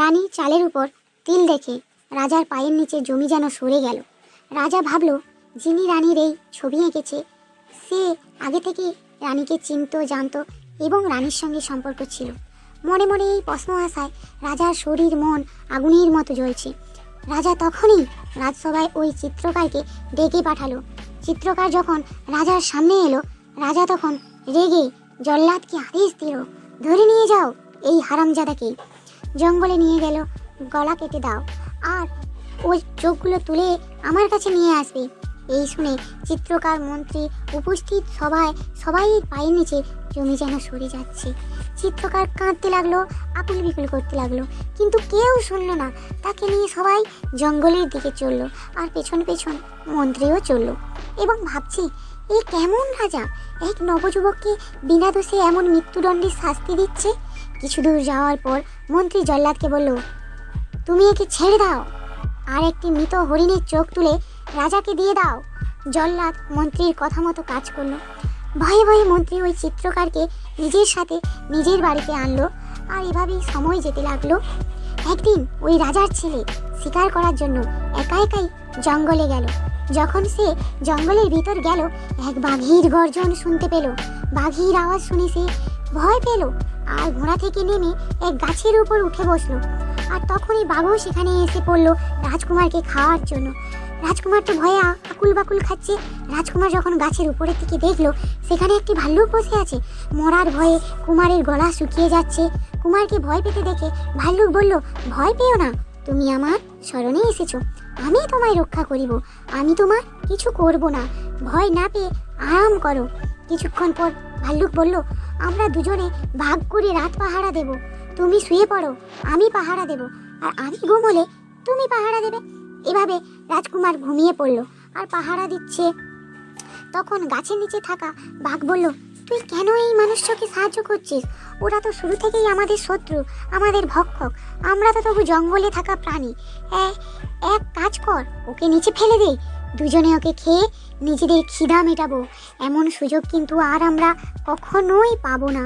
রানী চালের উপর তিল দেখে রাজার পায়ের নিচে জমি যেন সরে গেল। রাজা ভাবল, যিনি রানীর এই ছবি এঁকেছে, সে আগে থেকে রানীকে চিনতো, জানত এবং রানীর সঙ্গে সম্পর্ক ছিল। মনে মনে এই প্রশ্ন আসায় রাজার শরীর, মন আগুনের মতো জ্বলছে। রাজা তখনই রাজসভায় ওই চিত্রকারকে ডেকে পাঠালো। চিত্রকার যখন রাজার সামনে এলো, রাজা তখন রেগে জল্লাদকে আদেশ দিল, ধরে নিয়ে যাও এই হারামজাদাকে। জঙ্গলে নিয়ে গেল। গলা কেটে দাও। আর ওই চোখগুলো তুলে আমার কাছে নিয়ে আসবে। এই শুনে চিত্রকার মন্ত্রী উপস্থিত সবাই সবাই পায়ে নিচে জমি যেন সরে যাচ্ছে। চিত্রকার কাঁদতে লাগল, আকুল বিকুল করতে লাগল। কিন্তু কেউ শুনলো না। তাকে নিয়ে সবাই জঙ্গলের দিকে চলল আর পেছন পেছন মন্ত্রীও চলল। এবং ভাবছি এই কেমন রাজা? এক নবযুবককে বিনা দোষে এমন মৃত্যুদণ্ডের শাস্তি দিচ্ছে? কিছু দূর যাওয়ার পর মন্ত্রী জল্লাদকে বলল, তুমি একে ছেড়ে দাও। আর একটি মৃত হরিণের চোখ তুলে রাজাকে দিয়ে দাও। জল্লাদ মন্ত্রীর কথা মতো কাজ করল। ভয়ে ভয়ে মন্ত্রী ওই চিত্রকারকে নিজের সাথে নিজের বাড়িতে আনলো আর এভাবেই সময় যেতে লাগল। একদিন ওই রাজার ছেলে শিকার করার জন্য একা একাই জঙ্গলে গেল। যখন সে জঙ্গলের ভিতর গেল, এক বাঘির গর্জন শুনতে পেল। বাঘির আওয়াজ শুনে সে ভয় পেল। আর ঘোড়া থেকে নেমে এক গাছের উপর উঠে বসল। আর তখনই বাঘও সেখানে এসে পড়ল রাজকুমারকে খাওয়ার জন্য। রাজকুমার তো ভয়ে আকুল বাকুল খাচ্ছে। রাজকুমার যখন গাছের উপরের দিকে দেখল, সেখানে একটি ভাল্লুক বসে আছে। মরার ভয়ে কুমারের গলা শুকিয়ে যাচ্ছে। কুমারকে ভয় পেতে দেখে ভাল্লুক বলল, ভয় পেও না, তুমি আমার স্মরণে এসেছ। আমি তোমায় রক্ষা করিব। আমি তোমার কিছু করব না। ভয় না পেয়ে আরাম করো। কিছুক্ষণ পর ভাল্লুক বলল, আমরা দুজনে ভাগ করে রাত পাহারা দেব। তুমি শুয়ে পড়ো, আমি পাহারা দেব। আর আমি ঘুমোলে তুমি পাহারা দেবে। এভাবে রাজকুমার ঘুমিয়ে পড়ল আর পাহারা দিচ্ছে। তখন গাছের নিচে থাকা বাঘ বলল, তুই কেন এই মানুষটাকে সাহায্য করছিস? ওরা তো শুরু থেকেই আমাদের শত্রু, আমাদের ভক্ষক। আমরা তো তবু জঙ্গলে থাকা প্রাণী। এক কাজ কর, ওকে নিচে ফেলে দে। দুজনে ওকে খেয়ে নিজেদের খিদা মেটাবো। এমন সুযোগ কিন্তু আর আমরা কখনোই পাবো না।